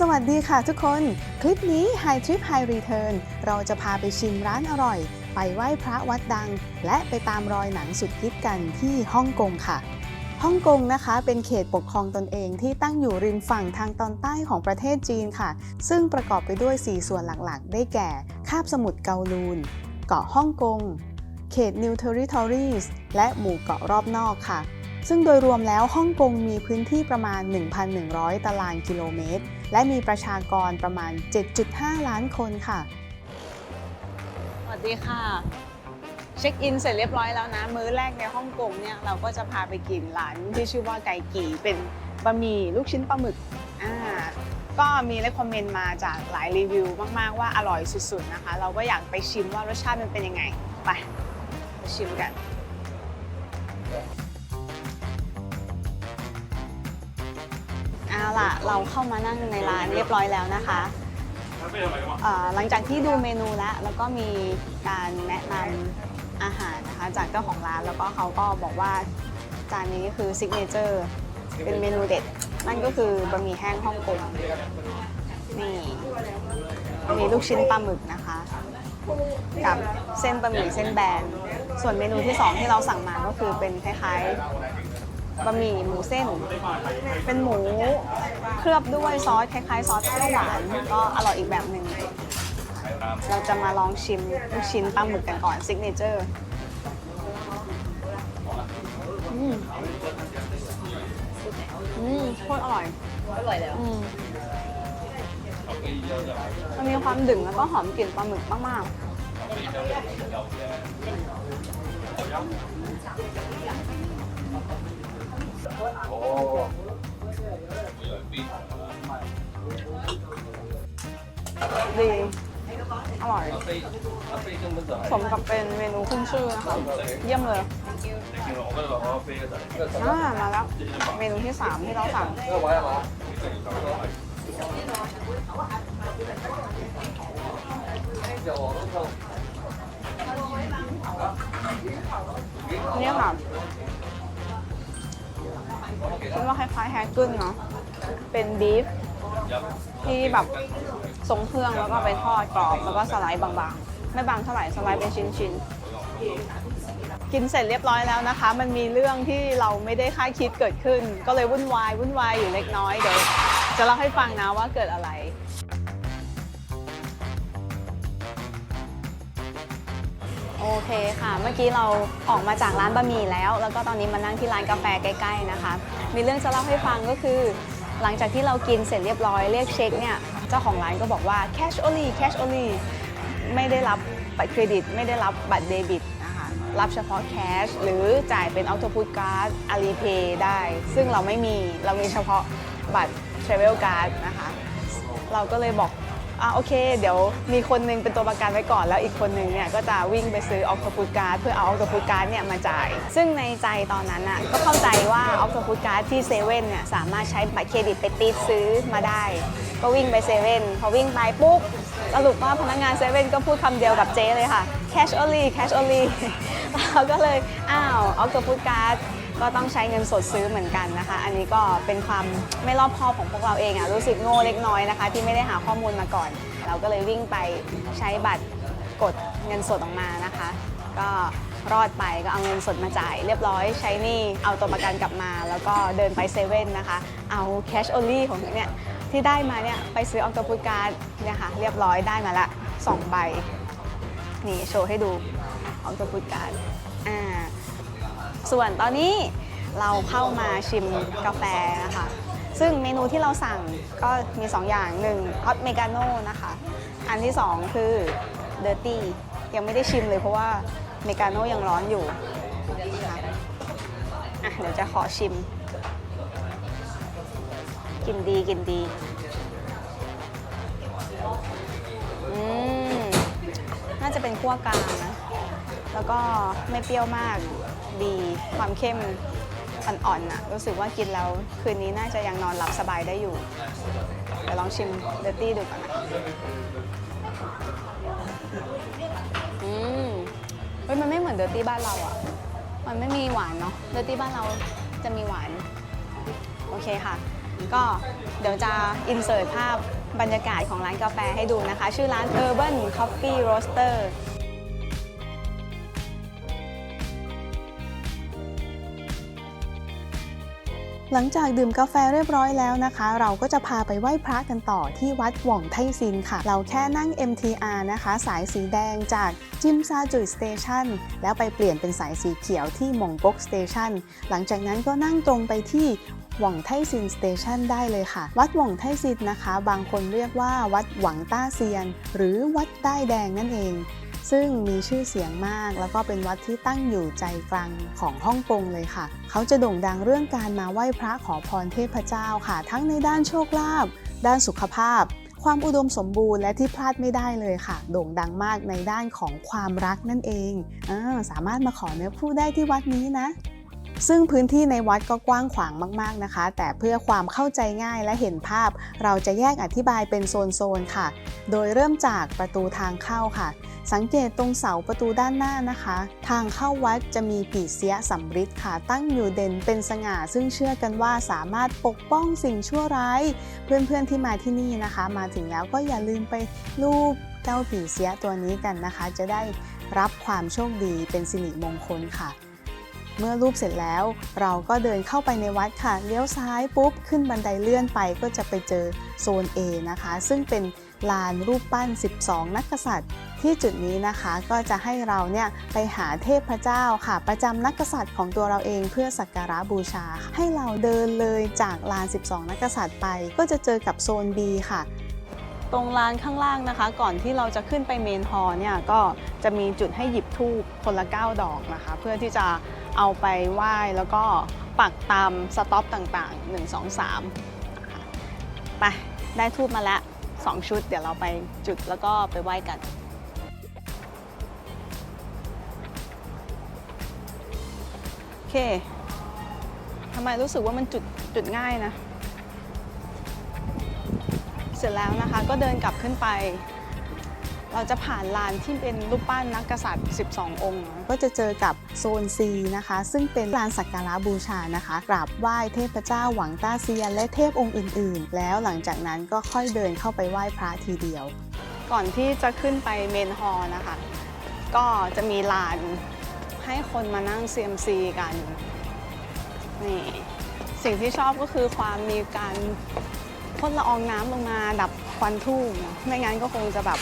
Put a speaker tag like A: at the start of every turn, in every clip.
A: สวัสดีค่ะทุกคน คลิปนี้ High Trip High Return เราจะพาไปชิมร้านอร่อย ไปไหว้พระวัดดัง และไปตามรอยหนังสุดฮิตกันที่ฮ่องกงค่ะฮ่องกงนะคะเป็นเขตปกครองตนเองที่ตั้งอยู่ริมฝั่งทางตอนใต้ของประเทศจีนค่ะ ซึ่งประกอบไปด้วย 4 ส่วนหลักๆ ได้แก่ คาบสมุทรเกาลูน เกาะฮ่องกง เขต New Territories และหมู่เกาะรอบนอกค่ะ ซึ่งโดยรวมแล้วฮ่องกงมีพื้นที่ประมาณ 1,100 ตารางกิโลเมตร และมีประชากรประมาณ 7.5 ล้านคนค่ะ สวัสดีค่ะ เช็คอินเสร็จเรียบร้อยแล้วนะ มื้อแรกในฮ่องกงเนี่ยเราก็จะพาไปกินร้านที่ชื่อว่าไก่กีเป็นบะหมี่ลูกชิ้นปลาหมึกอ่าก็มีเลคคอมเมนต์มาจากหลายรีวิวมาก ๆ ว่าอร่อยสุด ๆ นะคะ เราก็อยากไปชิมว่ารสชาติมันเป็นยังไง ไป ไปชิมกัน เอาล่ะ เราเข้ามานั่งในร้านเรียบร้อยแล้วนะคะเอ่อหลังจากที่ดูเมนูแล้ว แล้วก็มีการแนะนำอาหารนะคะจากเจ้าของร้านแล้วก็เขาก็บอกว่าจานนี้คือซิกเนเจอร์เป็นเมนูเด็ด นั่นก็คือบะหมี่แห้งฮ่องกงนี่มีลูกชิ้นปลาหมึกนะคะ กับเส้นบะหมี่เส้นแบน ส่วนเมนูที่ 2 ที่เราสั่งมาก็คือเป็นคล้ายๆ บะหมี่หมูเส้น เป็นหมูเคลือบด้วยซอสคล้ายๆ ซอสเปรี้ยวหวานก็อร่อยอีกแบบหนึ่งเราจะมาลองชิมลูกชิ้นปลาหมึกกันก่อนซิกเนเจอร์อืมอืมโคตรอร่อย
B: อร่อยแล้ว
A: อืมมันมีความดึงแล้วก็หอมกลิ่นปลาหมึกมากๆ ดีอร่อยสมกับเป็นเมนูขึ้นชื่อนะคะเยี่ยมเลยอ่ามาแล้ว เมนูที่ 3 ที่เราสั่งเนี่ยค่ะ ฉันว่าคล้ายๆแฮกเกิลเนาะ เป็นบีฟที่แบบทรงเครื่องแล้วก็ไปทอดกรอบแล้วก็สไลด์บางๆ ไม่บางเท่าไหร่สไลด์เป็นชิ้นๆ กินเสร็จเรียบร้อยแล้วนะคะ มันมีเรื่องที่เราไม่ได้คาดคิดเกิดขึ้น ก็เลยวุ่นวายวุ่นวายอยู่เล็กน้อยเดี๋ยวจะเล่าให้ฟังนะว่าเกิดอะไร โอเคค่ะ เมื่อกี้เราออกมาจากร้านบะหมี่แล้ว แล้วก็ตอนนี้มานั่งที่ร้านกาแฟใกล้ๆนะคะ มีเรื่องจะเล่าให้ฟังก็คือ หลังจากที่เรากินเสร็จเรียบร้อยเรียกเช็คเนี่ยเจ้าของร้านก็บอกว่า cash only cash only ไม่ได้รับบัตรเครดิต ไม่ได้รับบัตรเดบิตนะคะรับเฉพาะ cash หรือจ่ายเป็น Autoput Card Alipay ได้ ซึ่งเราไม่มีเรามีเฉพาะบัตร Travel Card นะคะ เราก็เลยบอก อะโอเค เดี๋ยวมีคนหนึงเป็นตัวประกันไว้ก่อนแล้วอีกคนหนึงเนี่ยก็จะวิ่งไปซื้ออ c t o p u s Card เพื่อเอาอ c t o p u s Card เนี่ยมาจ่าย ซึ่งในใจตอนนั้นน่ะก็เข้าใจว่าอ c t o p u s Card ที่เซเว่นเนี่ยสามารถใช้บัตรเครดิตไปตีดซื้อมาได้ ก็วิ่งไปเซเว่นพอวิ่งไปปุ๊บสรุปว่าพนักงานเซเว่นก็พูดคำเดียวกับเจ๊เลยค่ะ cash only cash only เราก็เลยอ้าวอ c t o p u s Card ก็ต้องใช้เงินสดซื้อเหมือนกันนะคะ อันนี้ก็เป็นความไม่รอบคอบของพวกเราเองอะรู้สึกโง่เล็กน้อยนะคะ ที่ไม่ได้หาข้อมูลมาก่อน เราก็เลยวิ่งไปใช้บัตรกดเงินสดออกมานะคะ ก็รอดไปก็เอาเงินสดมาจ่ายเรียบร้อยใช้นี่เอาตัวประกันกลับมา แล้วก็เดินไปเซเว่นนะคะ เอา cash only ของเนี่ยที่ได้มาเนี่ยไปซื้ออ c t o p u s Card เนี่ยค่ะเรียบร้อยได้มาละสองใบนี่โชว์ให้ดูอ c t o p u s Card อ่า ส่วนตอนนี้เราเข้ามาชิมกาแฟนะคะ ซึ่งเมนูที่เราสั่งก็มี 2 อย่าง1 hot m e g a n o นะคะ อันที่ 2 คือ dirty ยังไม่ได้ชิมเลยเพราะว่าเมกาโน่ยังร้อนอยู่นะคะอะเดี๋ยวจะขอชิม กินดีกินดีอืมน่าจะเป็นขั้วกลางนะ แล้วก็ไม่เปรี้ยวมาก ดี ความเข้มอ่อนๆน่ะรู้สึกว่ากินแล้วคืนนี้น่าจะยังนอนหลับสบายได้อยู่เดี๋ยวลองชิมเดอร์ตี้ดูก่อนนะอืมเฮ้ยมันไม่เหมือนเดอร์ตี้บ้านเราอะ มันไม่มีหวานเนาะเดอร์ตี้บ้านเราจะมีหวาน โอเคค่ะ ก็เดี๋ยวจะอินเสิร์ตภาพบรรยากาศของร้านกาแฟให้ดูนะคะ ชื่อร้าน Urban Coffee Roaster หลังจากดื่มกาแฟเรียบร้อยแล้วนะคะ เราก็จะพาไปไหว้พระกันต่อที่วัดหว่องไทซินค่ะ เราแค่นั่ง MTR นะคะ สายสีแดงจากจิมซาจุยสเตชันแล้วไปเปลี่ยนเป็นสายสีเขียวที่มงกกสเตชันหลังจากนั้นก็นั่งตรงไปที่หว่องไทซินสเตชันได้เลยค่ะ วัดหว่องไทซินนะคะ บางคนเรียกว่าวัดหวังต้าเซียน หรือวัดใต้แดงนั่นเอง ซึ่งมีชื่อเสียงมาก แล้วก็เป็นวัดที่ตั้งอยู่ใจกลางของฮ่องกงเลยค่ะ เขาจะโด่งดังเรื่องการมาไหว้พระขอพรเทพเจ้าค่ะ ทั้งในด้านโชคลาภด้านสุขภาพ ความอุดมสมบูรณ์และที่พลาดไม่ได้เลยค่ะ โด่งดังมากในด้านของความรักนั่นเองอสามารถมาขอเนื้อคู่ได้ที่วัดนี้นะ ซึ่งพื้นที่ในวัดก็กว้างขวางมาก ๆนะคะ แต่เพื่อความเข้าใจง่ายและเห็นภาพ เราจะแยกอธิบายเป็นโซนๆค่ะ โดยเริ่มจากประตูทางเข้าค่ะ สังเกตตรงเสาประตูด้านหน้านะคะ ทางเข้าวัดจะมีปีเสียสำริดค่ะ ตั้งอยู่เด่นเป็นสง่า ซึ่งเชื่อกันว่าสามารถปกป้องสิ่งชั่วร้าย เพื่อนๆที่มาที่นี่นะคะ มาถึงแล้วก็อย่าลืมไปรูปเจ้าปีเสียตัวนี้กันนะคะ จะได้รับความโชคดีเป็นสิริมงคลค่ะ เมื่อรูปเสร็จแล้ว เราก็เดินเข้าไปในวัดค่ะ เลี้ยวซ้ายปุ๊บ ขึ้นบันไดเลื่อนไปก็จะไปเจอโซน A นะคะ ซึ่งเป็นลานรูปปั้น 12 นักกษัตริย์ ที่จุดนี้นะคะก็จะให้เราเนี่ยไปหาเทพเจ้าค่ะ ประจำนักกษัตริย์ของตัวเราเองเพื่อสักการะบูชา ให้เราเดินเลยจากลาน 12 นักกษัตริย์ไป ก็จะเจอกับโซน B ค่ะตรงลานข้างล่างนะคะ ก่อนที่เราจะขึ้นไปเมนฮอลล์เนี่ยก็จะมีจุดให้หยิบธูปคนละ 9 ดอกนะคะ เพื่อที่จะ เอาไปไหว้แล้วก็ปักตามสต็อปต่างๆ 1 2 3นะคะไปได้ทูบมาแล้ว 2 ชุด เดี๋ยวเราไปจุดแล้วก็ไปไหว้กันโอเคทำไมรู้สึกว่ามันจุดจุดง่ายนะ เสร็จแล้วนะคะก็เดินกลับขึ้นไป เราจะผ่านลานที่เป็นรูปปั้นนักกษัตริย์ 12 องค์ ก็จะเจอกับโซน C นะคะ ซึ่งเป็นลานสักการะบูชานะคะกราบไหว้เทพเจ้าหวังต้าเซียนและเทพองค์อื่น ๆ แล้วหลังจากนั้นก็ค่อยเดินเข้าไปไหว้พระทีเดียว ก่อนที่จะขึ้นไปเมนฮอลล์นะคะ ก็จะมีลานให้คนมานั่ง CMC กันนี่สิ่งที่ชอบก็คือความมีการพ่นละอองน้ำลงมาดับควันทูบเนอะไม่งั้นก็คงจะแบบ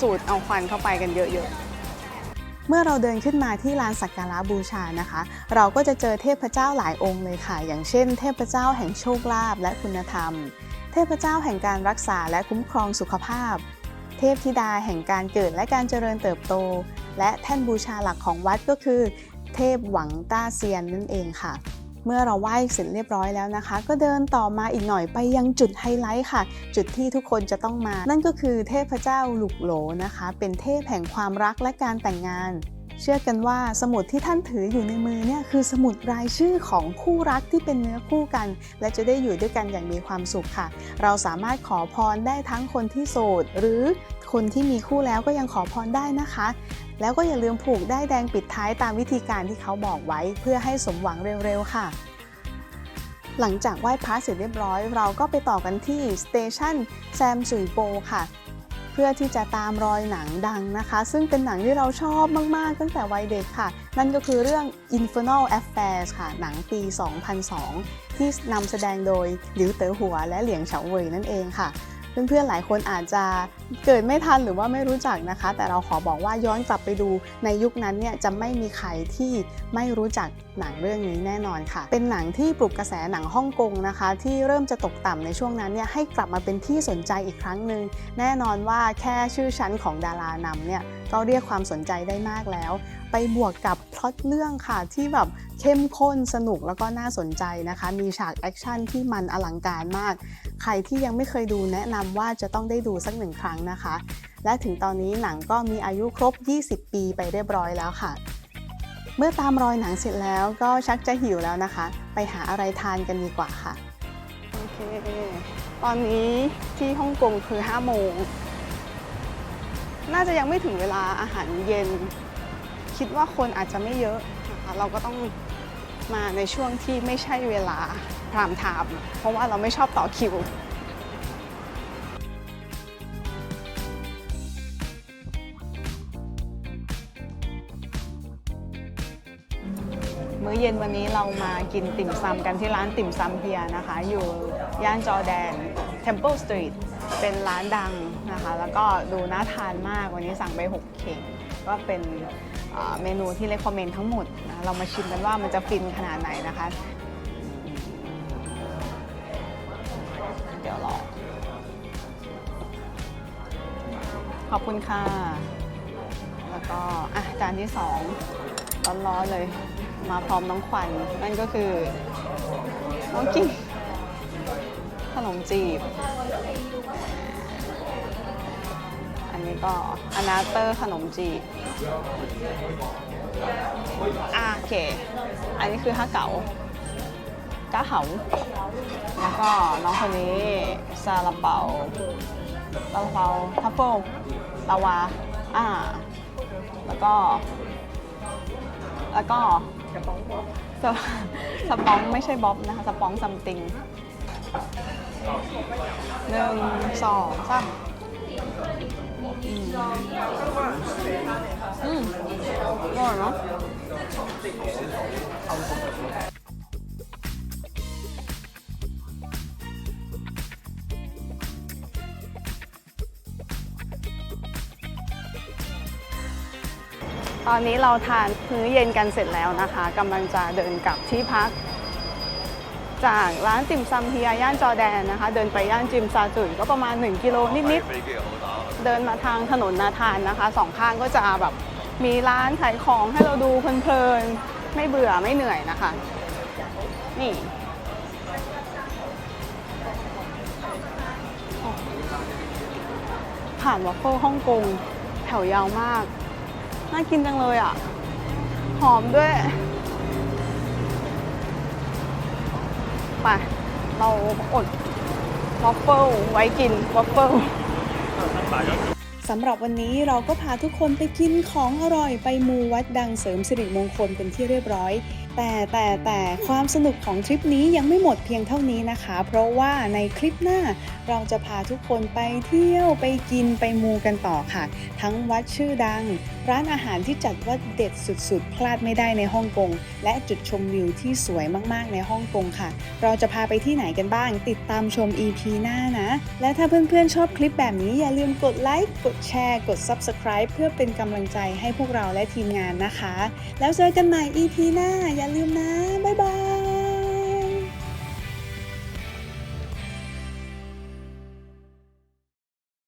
A: สูดเอาควันเข้าไปกันเยอะๆเมื่อเราเดินขึ้นมาที่ลานสักการะบูชานะคะ เราก็จะเจอเทพเจ้าหลายองค์เลยค่ะ อย่างเช่น เทพเจ้าแห่งโชคลาภและคุณธรรม เทพเจ้าแห่งการรักษาและคุ้มครองสุขภาพ เทพธิดาแห่งการเกิดและการเจริญเติบโต และแท่นบูชาหลักของวัดก็คือ เทพหวังต้าเซียนนั่นเองค่ะ เมื่อเราไหว้เสร็จเรียบร้อยแล้วนะคะ ก็เดินต่อมาอีกหน่อยไปยังจุดไฮไลท์ค่ะ จุดที่ทุกคนจะต้องมา นั่นก็คือเทพเจ้าหลุกโหลนะคะ เป็นเทพแห่งความรักและการแต่งงาน เชื่อกันว่าสมุดที่ท่านถืออยู่ในมือเนี่ยคือสมุดรายชื่อของคู่รักที่เป็นเนื้อคู่กัน และจะได้อยู่ด้วยกันอย่างมีความสุขค่ะ เราสามารถขอพรได้ทั้งคนที่โสด หรือ คนที่มีคู่แล้วก็ยังขอพรได้นะคะ แล้วก็อย่าลืมผูกได้แดงปิดท้ายตามวิธีการที่เขาบอกไว้ เพื่อให้สมหวังเร็วๆค่ะ หลังจากไหว้พระเสร็จเรียบร้อย เราก็ไปต่อกันที่สเตชันแซมสุยโปค่ะเพื่อที่จะตามรอยหนังดังนะคะ ซึ่งเป็นหนังที่เราชอบมาก ๆ ตั้งแต่วัยเด็กค่ะ นั่นก็คือเรื่อง Infernal Affairs ค่ะ หนังปี 2002 ที่นำแสดงโดยหลิวเต๋อหัวและเหลียงเฉาเว่ยนั่นเองค่ะ เพื่อนๆหลายคนอาจจะเกิดไม่ทันหรือว่าไม่รู้จักนะคะ แต่เราขอบอกว่าย้อนกลับไปดูในยุคนั้นเนี่ยจะไม่มีใครที่ไม่รู้จักหนังเรื่องนี้แน่นอนค่ะ เป็นหนังที่ปลุกกระแสหนังฮ่องกงนะคะ ที่เริ่มจะตกต่ำในช่วงนั้นเนี่ยให้กลับมาเป็นที่สนใจอีกครั้งหนึ่งแน่นอนว่าแค่ชื่อชั้นของดารานำเนี่ยก็เรียกความสนใจได้มากแล้ว ไปบวกกับพล็อตเรื่องค่ะที่แบบเข้มข้นสนุกแล้วก็น่าสนใจนะคะ มีฉากแอคชั่นที่มันอลังการมาก ใครที่ยังไม่เคยดูแนะนำว่าจะต้องได้ดูสักหนึ่งครั้งนะคะ และถึงตอนนี้หนังก็มีอายุครบ 20 ปีไปเรียบร้อยแล้วค่ะ เมื่อตามรอยหนังเสร็จแล้วก็ชักจะหิวแล้วนะคะ ไปหาอะไรทานกันดีกว่าค่ะ โอเค ตอนนี้ที่ฮ่องกงคือ5โมง น่าจะยังไม่ถึงเวลาอาหารเย็น คิดว่าคนอาจจะไม่เยอะนะคะเราก็ต้องมาในช่วงที่ไม่ใช่เวลา พรามไทม์เพราะว่าเราไม่ชอบต่อคิว มื้อเย็นวันนี้เรามากินติ่มซำกันที่ร้านติ่มซำเฮียนะคะ อยู่ย่านจอร์แดน Temple Street เป็นร้านดังนะคะ แล้วก็ดูน่าทานมากวันนี้สั่งไป6เข่งก็เป็นเมนูที่เล c คอมเมนทั้งหมดนะเรามาชิมกันว่ามันจะฟินขนาดไหนนะคะ ดี๋ยวรอ ขอบคุณค่ะ แล้วก็อะจานที่สองร้อนๆเลย มาพร้อมน้องขวัญนั่นก็คือ น้องกิ่งขนมจีบ อันนี้ก็อนาเตอร์ขนมจีบอะโอเค อันนี้คือห้าเก๋าก้าเหา แล้วก็น้องคนนี้ซาลาเปาซาลาเปาทัฟเฟิลลาวาอ่า แล้วก็ แล้วก็สปสปองไม่ใช่บ๊อบนะคะสปองซัมติงหนึ่งสองสามอืมอืมอร่อยเนาะ ตอนนี้เราทานมื้อเย็นกันเสร็จแล้วนะคะกำลังจะเดินกลับที่พัก จากร้านติ่มซำเฮียย่านจอแดนนะคะ เดินไปย่านจิมซาจุยก็ประมาณ 1 กิโลนิดๆเดินมาทางถนนนาทานนะคะสองข้างก็จะแบบมีร้านขายของให้เราดูเพลินๆไม่เบื่อไม่เหนื่อยนะคะ นี่ผ่านวัฟเฟิลฮ่องกงแถวยาวมาก น่ากินจังเลยอะ หอมด้วย ไป เราอดวัฟเฟิลไว้กินวัฟเฟิล
B: สำหรับวันนี้เราก็พาทุกคนไปกินของอร่อยไปมูวัดดังเสริมสิริมงคลเป็นที่เรียบร้อย แต่แต่แต่ความสนุกของทริปนี้ยังไม่หมดเพียงเท่านี้นะคะ เพราะว่าในคลิปหน้าเราจะพาทุกคนไปเที่ยวไปกินไปมูกันต่อค่ะ ทั้งวัดชื่อดัง ร้านอาหารที่จัดว่าเด็ดสุดๆ พลาดไม่ได้ในฮ่องกง และจุดชมวิวที่สวยมากๆในฮ่องกงค่ะ เราจะพาไปที่ไหนกันบ้าง ติดตามชม EP หน้านะ และถ้าเพื่อนๆชอบคลิปแบบนี้อย่าลืมกดไลค์กดแชร์ กด Subscribe เพื่อเป็นกำลังใจให้พวกเราและทีมงานนะคะ แล้วเจอกันใหม่ EP หน้าอย่าลืมนะ บ๊ายบาย